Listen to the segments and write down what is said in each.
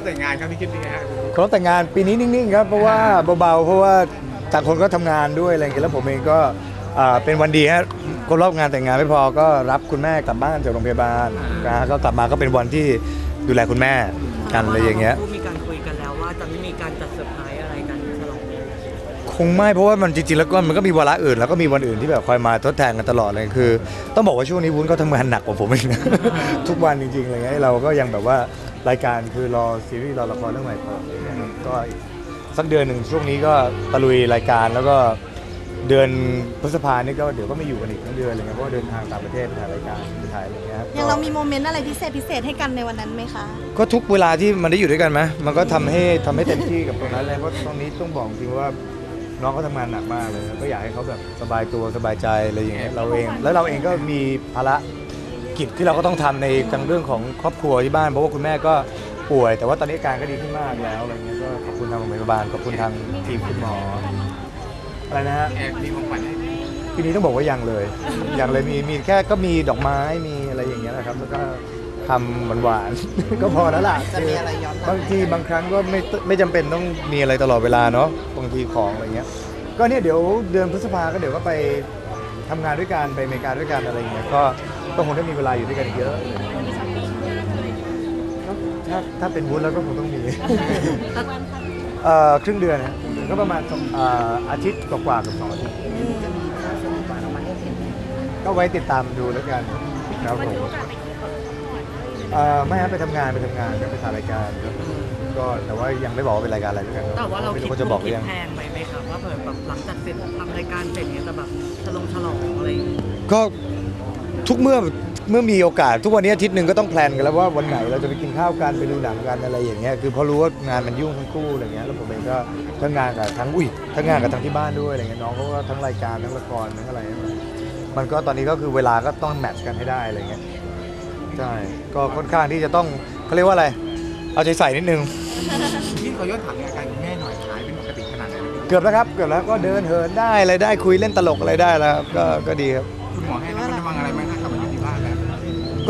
บแต่งงานครับพี่คิดเป็นไงฮะเคารพแต่งงานปีนี้นิ่งๆครับเพราะว่าเบาๆเพราะว่าต่างคนก็ทำงานด้วยอะไรอย่างเงี้ยแล้วผมเองก็อ่าเป็นวันดีฮะครบรอบงานแต่งงานไม่พอก็รับคุณแม่กลับบ้านจากโรงพยาบาลนะฮะก็กลับมาก็เป็นวันที่ดูแลคุณแม่กันอะไรอย่างเงี้ยมีการคุยกันแล้วว่าจะไม่มีการจัดเซอร์ไพรส์อะไรกันฉลองเนี่ยคงไม่เพราะว่ามันจริงๆแล้วก็มันก็มีวาระอื่น แล้วก็มีวันอื่นที่แบบคอยมาทดแทนกันตลอดเลยคือ ต้องบอกว่าช่วงนี้วุ้นเขาทำงานหนักกว่าผมอีกนะทุกวันจริงๆอะไรเงี้ยเราก็ยังแบบว่า รายการคือรอซีรีส์รอละครเรื่องใหม่ต่ออะไรเงี้ยครับก็อีกสักเดือนหนึ่งช่วงนี้ก็ตะลุยรายการแล้วก็เดือนพฤษภานี่ก็เดี๋ยวก็ไม่อยู่กันอีกทั้งเดือนอะไรเงี้ยเพราะว่าเดินทางต่างประเทศไปถ่ายรายการไปถ่ายอะไรเงี้ยครับอย่างเรามีโมเมนต์อะไรพิเศษพิเศษให้กันในวันนั้นไหมคะ ก็ทุกเวลาที่มันได้อยู่ด้วยกันไหมมันก็ทำให้ทำให้เต็มที่กับตรงนั้นเลยเพราะตรงนี้ต้องบอกจริงว่าน้องเขาทำงานหนักมากเลยแล้วก็อยากให้เขาแบบสบายตัวสบายใจอะไรอย่างเงี้ยเราเอง แล้วเราเองก็มีภาระ กิจที่เราก็ต้องทำในทางเรื่องของครอบครัวที่บ้านเพราะว่าคุณแม่ก็ป่วย แต่ว่าตอนนี้อาการก็ดีขึ้นมากแล้วอะไรเงี้ยก็ขอบคุณทางโรงพยาบาลขอบคุณทางทีมคุณหมออะไรนะฮะแอบมีของขวัญให้ปีนี้ต้องบอกว่ายังเลยยังเลยมีมีแค่ก็มีดอกไม้มีอะไรอย่างเงี้ยนะครับ แล้วก็ทำหวานๆก็พอแล้วล่ะจะมีอะไรย้อนหลังบางทีบางครั้งก็ไม่ไม่จำเป็นต้องมีอะไรตลอดเวลาเนาะบางทีของอะไรเงี้ย ก็เนี่ยเดี๋ยวเดือนพฤษภาก็เดี๋ยวก็ไปทำงานด้วยกันไปอเมริกาด้วยกันอะไรเงี้ยก็ ก็คงได้มีเวลาอยู่ด้วยกันอีกเยอะเลยก็ถ้าถ้าเป็นวุ้นแล้วก็คงต้องมีเอ่อครึ่งเดือนนะก็ประมาณสองเอ่ออาทิตย์กว่าๆกับสองอาทิตย์ก็ไว้ติดตามดูแล้วกันครับผมเอ่อไม่ฮะไปทำงานไปทำงานก็ไปถ่ายรายการครับก็แต่ว่ายังไม่บอกว่าเป็นรายการอะไรด้วยกันแต่ว่าเราไม่คิดรู้ว่าจะบอกหคิรือดยัง แพงไปไหมครับว่าเผื่อแบบหลังจากเสร็จทำรายการเสร็จเนี่ยจะแบบฉลองฉลองอะไรอย่างเงี้ยก็ ทุกเมื่อเมื่อมีโอกาสทุกวันนี้อาทิตย์หนึ่งก็ต้องแพลนกันแล้วว่าวันไหนเราจะไปกินข้าวกันไปดูหนังกันอะไรอย่างเงี้ยคือเพราะรู้ว่างานมันยุ่งทั้งคู่อะไรเงี้ยแล้วผมเองก็ทั้งงานกับทั้งอุ้ยทั้งงานกับทั้งที่บ้านด้วยอะไรเงี้ยน้องเขาก็ทั้งรายการทั้งละครทั้งอะไร มันก็ตอนนี้ก็คือเวลาก็ต้องแมทช์กันให้ได้อะไรเงี้ยใช่ก็ค่อนข้างที่จะต้องเขาเรียกว่าอะไร เอาใจใส่นิดนึงพี่ขอย้อนถามอาการคุณแม่หน่อยหายเป็นปกติขนาดไหนแล้วพี่เกือบแล้วครับเกือบแล้วก็เดินเหินได้อะไรได้คุยเล่นตลกอะไรได้แล้วครับก็ก็ดีครับคุณหมอให้ระมัดระวั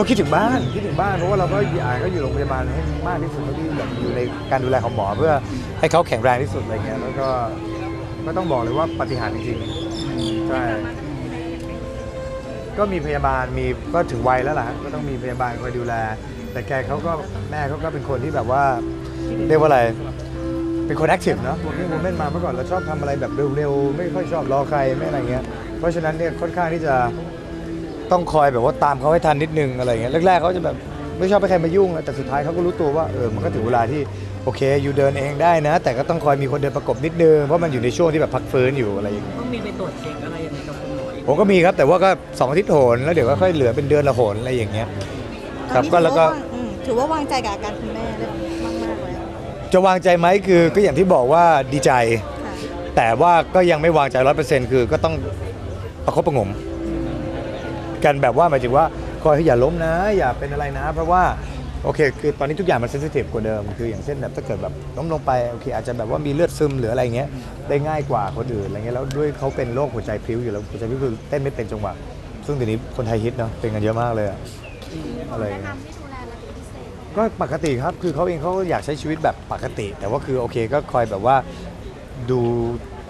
ก็คิดถึงบ้านคิดถึงบ้านเพราะว่าเราก็อยากให้เขาอยู่โรงพยาบาลให้มากที่สุดเท่าที่แบบอยู่ในการดูแลของหมอเพื่อให้เขาแข็งแรงที่สุดอะไรเงี้ยแล้วก็ก็ต้องบอกเลยว่าปาฏิหารย์จริงๆใช่ก็มีพยาบาลมีก็ถึงวัยแล้วล่ะฮะก็ต้องมีพยาบาลคอยดูแล แต่แกเขาก็แม่เขาก็เป็นคนที่แบบว่าเรียกว่าอะไรเป็นคนแอคทีฟเนาะผมที่ผมเล่นมาเมื่อก่อนเราชอบทำอะไรแบบเร็วๆ ไม่ค่อยชอบรอใครไม่อะไรเงี้ยเพราะฉะนั้นเนี่ยค่อนข้างที่จะ ต้องคอยแบบว่าตามเขาให้ทันนิดนึงอะไรเงี้ยแรกๆเขาจะแบบไม่ชอบให้ใครมายุ่งอะแต่สุดท้ายเขาก็รู้ตัวว่าเออมันก็ถึงเวลาที่โอเคอยู่เดินเองได้นะ แต่ก็ต้องคอยมีคนเดินประกบนิดนึงเพราะมันอยู่ในช่วงที่แบบพักฟื้นอยู่อะไรอย่างเงี้ยต้องมีไปตรวจเช็คอะไรอย่างเงี้ยกับคุณหมออีกผมก็มีครับแต่ว่าก็สองอาทิตย์โหนแล้วเดี๋ยวก็ค่อยเหลือเป็นเดือนละโหนอะไรอย่างเงี้ย ครับก็แล้วก็อืมถือว่าวางใจกับอาการคุณแม่ได้มากมากๆแล้วจะวางใจไหมคือก็อย่างที่บอกว่าดีใจ ค่ะแต่ว่าก็ยังไม่วางใจร้อยเปอร์เซ็นต์คือก็ต้องประคบประหงม กันแบบว่าหมายถึงว่าคอยอย่าล้มนะ อย่าเป็นอะไรนะ เพราะว่าโอเค คือตอนนี้ทุกอย่างมันเซนซิทีฟกว่าเดิม คืออย่างเช่นแบบถ้าเกิดแบบล้มลงไปโอเคอาจจะแบบว่ามีเลือดซึมหรืออะไรเงี้ยได้ง่ายกว่าคนอื่นอะไรเงี้ยแล้วด้วยเขาเป็นโรคหัวใจพลิ้วอยู่แล้วหัวใจพลิ้วคือเต้นไม่เป็นจังหวะซึ่งเดี๋ยวนี้คนไทยฮิตเนาะเป็นกันเยอะมากเลยอะอะไรเงี้ย ก็ปกติครับ คือเขาเองเขาก็อยากใช้ชีวิตแบบปกติ แต่ว่าคือโอเคก็คอยแบบว่าดู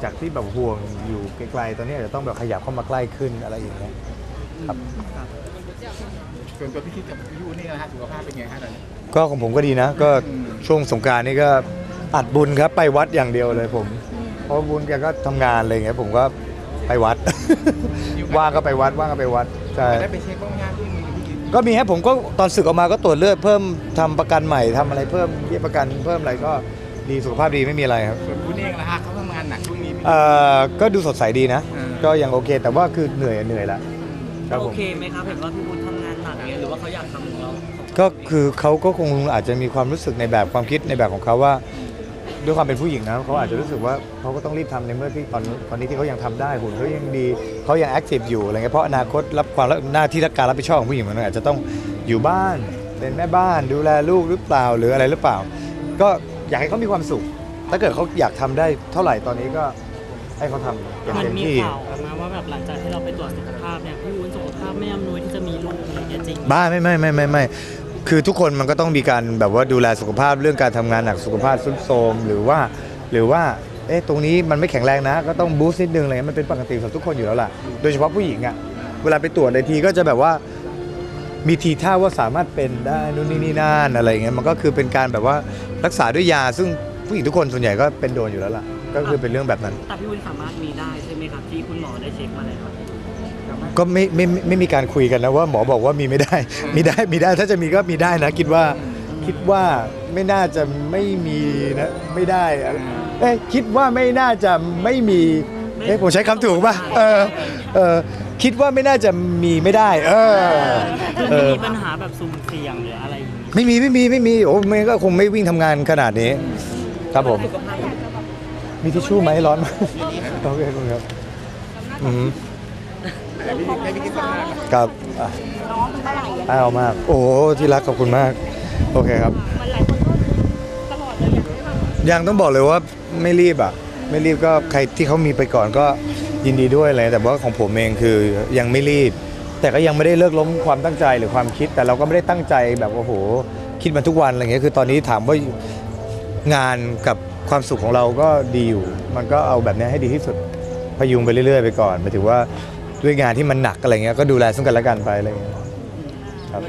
จากที่แบบห่วงอยู่ไกลๆ ตอนนี้อาจจะต้องแบบขยับเข้ามาใกล้ขึ้นอะไรอย่างเงี้ย ครับ ส่วนตัวพี่คิดกับพี่ยูนี่นะฮะสุขภาพเป็นไงฮะตอนนี้ ก็ของผมก็ดีนะ ก็ช่วงสงกรารนี่ก็อัดบุญครับไปวัดอย่างเดียวเลยผม เพราะบุญแกก็ทำงานอะไรอย่างเงี้ยผมก็ไปวัดว่างก็ไปวัดว่างก็ไปวัดใช่ ได้ไปเช็คบ้างไหมฮะที่มีพี่ก็มีครับผมก็ตอนศึกออกมาก็ตรวจเลือดเพิ่มทำประกันใหม่ทำอะไรเพิ่มเบี้ยประกันเพิ่มอะไรก็ดีสุขภาพดีไม่มีอะไรครับส่วนคุณเองนะฮะเขาทำงานหนักช่วงนี้พี่ เอ่อก็ดูสดใสดีนะ อืม ก็ยังโอเค แต่ว่าคือเหนื่อยอะเหนื่อยละ ครับผโอม เคไหมครับเห็นว่าพี่พุทธทำงานหนักเนี่ยหรือว่าเขาอยากทำของเราก็คือเขาก็คงอาจจะมีความรู้สึกในแบบความคิดในแบบของเขาว่า ด้วยความเป็นผู้หญิงนะเขาอาจจะรู้สึกว่าเขาก็ต้องรีบทำในเมื่อที่ตอนตอนนี้ที่เขายังทำได้หุ่นเขายังดีเขายังแอคทีฟอยู่อะไรเงี้ยเพราะอนาคตรับความรับหน้าที่และการรับผิดชอบของผู้หญิงมันอาจจะต้องอยู่บ้านเป็นแม่บ้านดูแลลูกหรือเปล่าหรืออะไรหรือเปล่า ก็อยากให้เขามีความสุข ถ้าเกิดเขาอยากทำได้เท่าไหร่ตอนนี้ก็ ให้เขาทำอย่างมันเต็มมีที่ ข่าวออกมาว่าแบบหลังจากที่เราไปตรวจสุขภาพเนี่ยพี่วุ้นสุขภาพไม่อำนวยที่จะมีลูกอะไรอย่างเงี้ยจริงบ้าไม่ไม่ไม่ไม่ไม่คือทุกคนมันก็ต้องมีการแบบว่าดูแลสุขภาพเรื่องการทำงานหนักสุขภาพทรุดโทรมหรือว่า หรือว่าเอ๊ะตรงนี้มันไม่แข็งแรงนะ ก็ต้องบูสต์นิดนึงอะไรเงี้ยมันเป็นปกติสำหรับทุกคนอยู่แล้วล่ะโดยเฉพาะผู้หญิงอะ่ะเวลาไปตรวจในทีก็จะแบบว่ามีทีท่าว่าสามารถเป็นได้นู่นนี่นี่นั่นอะไรเงี้ยมันก็คือเป็นการแบบว่ารักษาด้วยยาซึ่งผู้หญิงทุกคนส่วนใหญ่ก็เป็นโดนอยู่แล้วล่ะ ก็คือเป็นเรื่องแบบนั้น แต่พี่วุ้นสามารถมีได้ใช่ไหมครับที่คุณหมอได้เช็คมาแล้วก็ไม่ไม่ไม่ไม่มีการคุยกันนะว่าหมอบอกว่ามีไม่ได้ มีได้มีได้ถ้าจะมีก็มีได้นะ คิดว่าคิดว่าไม่น่าจะไม่มีนะไม่ได้อะไรเอ้ยคิดว่าไม่น่าจะไม่มีเอ้ยผมใช้คำถูกป่ะเออเออคิดว่าไม่น่าจะมีไม่ได้ เออคือเอไม่อมีปัญหาแบบสุ่มเสี่ยงหรืออะไรอย่างนี้ไม่มีไม่มีไม่มีโอ้ไม่งั้นก็คงไม่วิ่งทำงานขนาดนี้ ครับผม สุขภาพ มีทิชชู่ไหมร้อนไหมโอเคขอบคุณครับอืมแต่พี่ให้พี่คิดว่าครับอะอ้าวมาก โอ้โหที่รักขอบคุณมาก โอเคครับยังต้องบอกเลยว่าไม่รีบอะ ไม่รีบก็ใครที่เขามีไปก่อนก็ยินดีด้วยเลยแต่ว่าของผมเองคือยังไม่รีบ แต่ก็ยังไม่ได้เลิกล้มความตั้งใจหรือความคิด แต่เราก็ไม่ได้ตั้งใจแบบโอ้โห คิดมันทุกวันอะไรเงี้ยคือตอนนี้ถามว่างานกับ ความสุขของเราก็ดีอยู่ มันก็เอาแบบนี้ให้ดีที่สุดพยุงไปเรื่อยๆ ไปก่อนหมายถึงว่าด้วยงานที่มันหนักอะไรเงี้ยก็ดูแลซึ่งกันและกันไปอะไรเงี้ยครับ